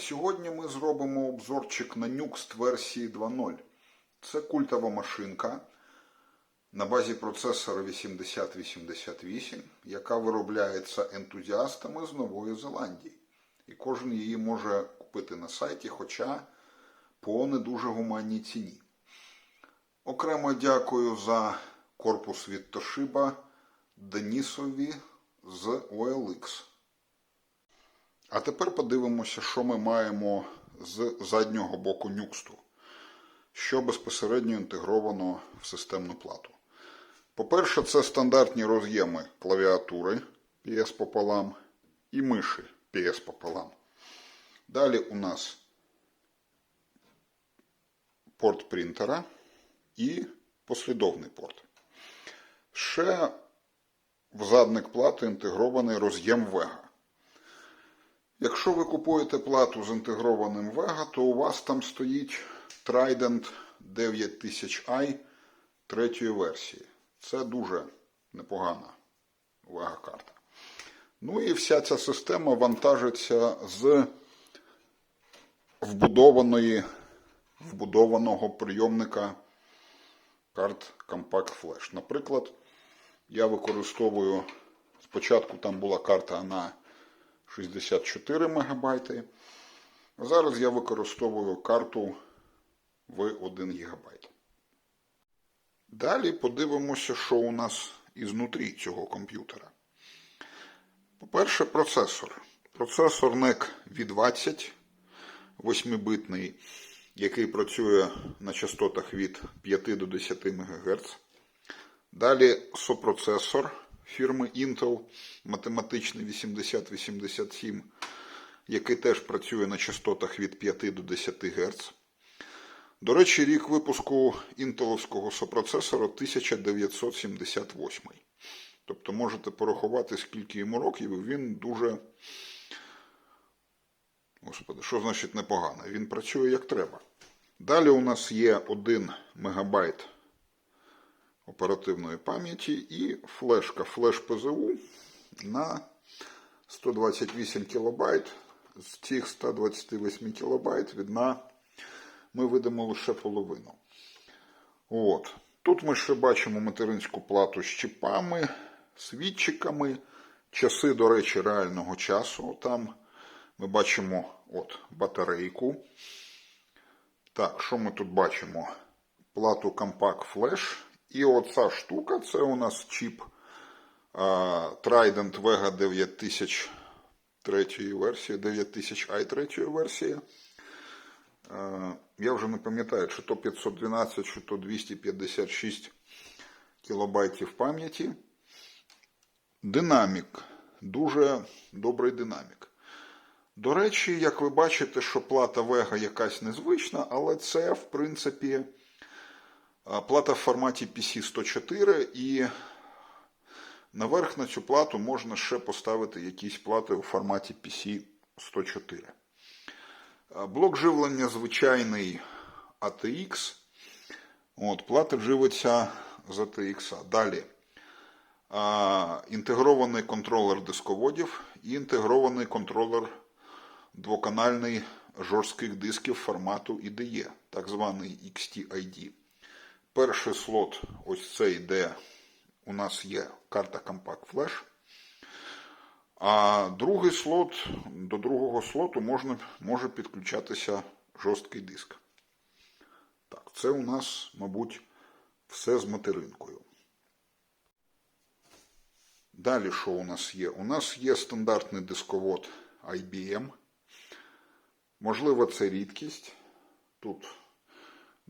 Сьогодні ми зробимо обзорчик на Nuxt версії 2.0. Це культова машинка на базі процесора 8088, яка виробляється ентузіастами з Нової Зеландії. І кожен її може купити на сайті, хоча по не дуже гуманній ціні. Окремо дякую за корпус від Toshiba Денісові з OLX. А тепер подивимося, що ми маємо з заднього боку нюксту, що безпосередньо інтегровано в системну плату. По-перше, це стандартні роз'єми клавіатури PS пополам і миші PS пополам. Далі у нас порт принтера і послідовний порт. Ще в задник плати інтегрований роз'єм Vega. Якщо ви купуєте плату з інтегрованим Vega, то у вас там стоїть Trident 9000i третьої версії. Це дуже непогана Vega карта. Ну і вся ця система вантажиться з вбудованої, вбудованого прийомника карт Compact Flash. Наприклад, я використовую, спочатку там була карта на 64 МБ. Зараз я використовую карту в 1 ГБ. Далі подивимося, що у нас ізнутрі цього комп'ютера. По-перше, процесор. Процесор NEC V20 8-битний, який працює на частотах від 5 до 10 МГц. Далі сопроцесор фірми Intel математичний 8087, який теж працює на частотах від 5 до 10 Гц. До речі, рік випуску інтеловського сопроцесора 1978. Тобто можете порахувати, скільки йому років, він дуже. Господи, що значить непогано? Він працює як треба. Далі у нас є 1 МБ оперативної пам'яті і флешка флеш ПЗУ на 128 кБ. З цих 128 кБ відна ми видимо лише половину. От. Тут ми ще бачимо материнську плату з чіпами, свідчиками, часи, до речі, реального часу. Там ми бачимо от, батарейку. Так, що ми тут бачимо? Плату Compact Flash. І оця штука, це у нас чіп Trident Vega 9000 третьої версії, 9000i третьої версії. Я вже не пам'ятаю, чи то 512, чи то 256 кілобайтів пам'яті. Динамік. Дуже добрий динамік. До речі, як ви бачите, що плата Vega якась незвична, але це, в принципі, плата в форматі PC104 і наверх на цю плату можна ще поставити якісь плати у форматі PC104. Блок живлення звичайний ATX. От, Плата живиться з ATX. Далі інтегрований контролер дисководів і інтегрований контролер двоканальний жорстких дисків формату IDE, так званий XT-ID. Перший слот, ось цей, де у нас є карта Compact Flash. А другий слот, до другого слоту можна, може підключатися жорсткий диск. Так, це у нас, мабуть, все з материнкою. Далі що у нас є? У нас є стандартний дисковод IBM. Можливо, це рідкість. Тут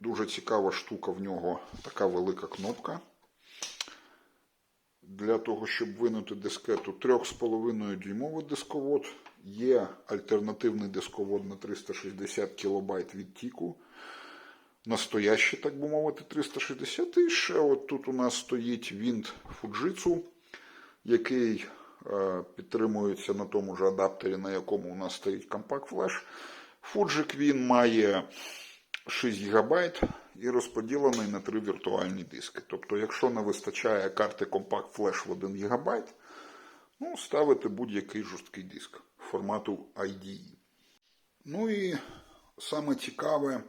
дуже цікава штука в нього така велика кнопка для того, щоб винути дискету 3,5 дюймовий дисковод. Є альтернативний дисковод на 360 кБ відтіку. Настоящий, так би мовити, 360. І ще от тут у нас стоїть вінт Fujitsu, який е, підтримується на тому ж адаптері, на якому у нас стоїть Compact Flash. Fujic він має 6 ГБ і розподілений на три віртуальні диски. Тобто, якщо не вистачає карти Compact Flash в 1 ГБ, ну, ставите будь-який жорсткий диск формату IDE. Ну і саме цікаве,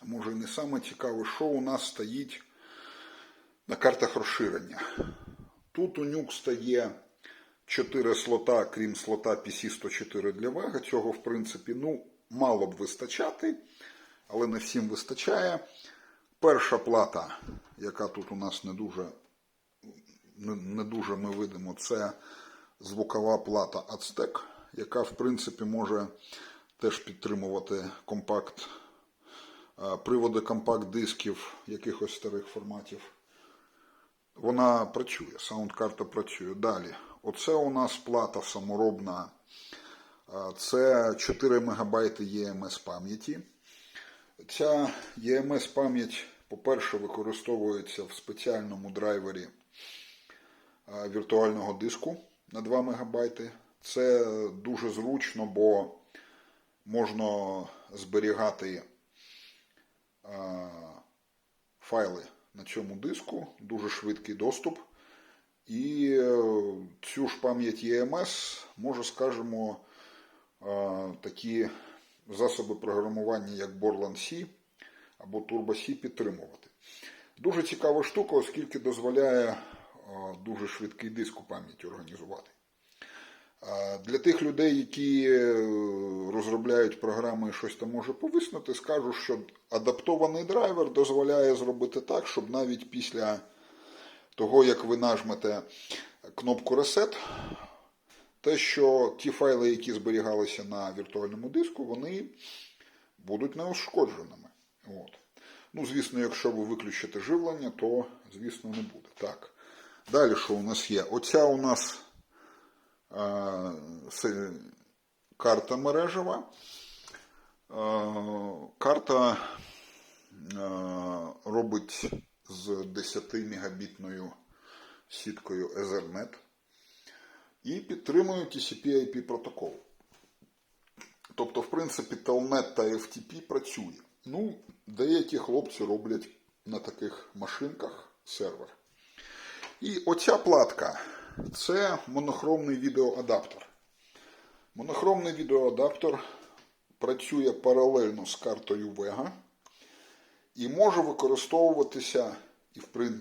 а може не саме цікаве, що у нас стоїть на картах розширення. Тут у Нюкста є 4 слота, крім слота PC104 для Vega. Цього, в принципі, ну, мало б вистачати, але не всім вистачає. Перша плата, яка тут у нас не дуже, не, не дуже ми видимо, це звукова плата Aztec, яка, в принципі, може теж підтримувати компакт, е, приводи компакт-дисків якихось старих форматів. Вона працює, саундкарта працює. Далі. Оце у нас плата саморобна. Е, Це 4 МБ EMS пам'яті. Ця EMS пам'ять, по-перше, використовується в спеціальному драйвері е, віртуального диску на 2 МБ. Це дуже зручно, бо можна зберігати е, файли на цьому диску, дуже швидкий доступ. І е, цю ж пам'ять EMS може, скажімо, такі засоби програмування, як Borland C або Turbo C підтримувати. Дуже цікава штука, оскільки дозволяє е, дуже швидкий диск у пам'яті організувати. Е, Для тих людей, які е, розробляють програми і щось там може повиснути, скажу, що адаптований драйвер дозволяє зробити так, щоб навіть після того, як ви нажмете кнопку Reset, те, що ті файли, які зберігалися на віртуальному диску, вони будуть неушкодженими. От. Ну, звісно, якщо ви виключите живлення, то, звісно, не буде. Так. Далі, що у нас є? Оця у нас е, карта мережева. Е, карта е, робить з 10 мегабітною сіткою Ethernet і підтримує TCP-IP протокол. Тобто, в принципі, Telnet та FTP працює. Ну, деякі хлопці роблять на таких машинках сервер. І оця платка це монохромний відеоадаптер. Монохромний відеоадаптер працює паралельно з картою Vega і може використовуватися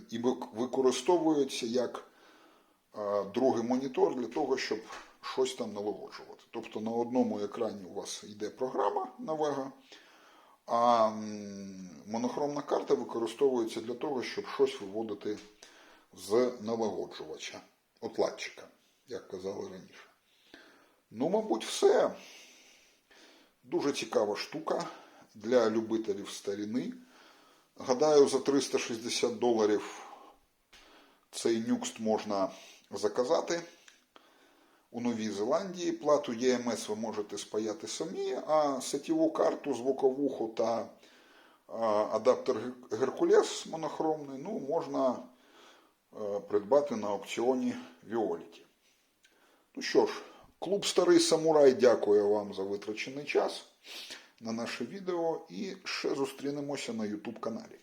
і, використовується як другий монітор для того, щоб щось там налагоджувати. Тобто на одному екрані у вас йде програма на Vega, а монохромна карта використовується для того, щоб щось виводити з налагоджувача, отладчика, як казали раніше. Ну, мабуть, все. Дуже цікава штука для любителів старіни. Гадаю, за 360 доларів цей нюкст можна заказати у Новій Зеландії. Плату EMS ви можете спаяти самі, а сетєву карту, звуковуху та адаптер Геркулес монохромний ну, можна е, придбати на аукціоні Віоліті. Ну що ж, клуб Старий Самурай дякує вам за витрачений час на наше відео і ще зустрінемося на YouTube каналі.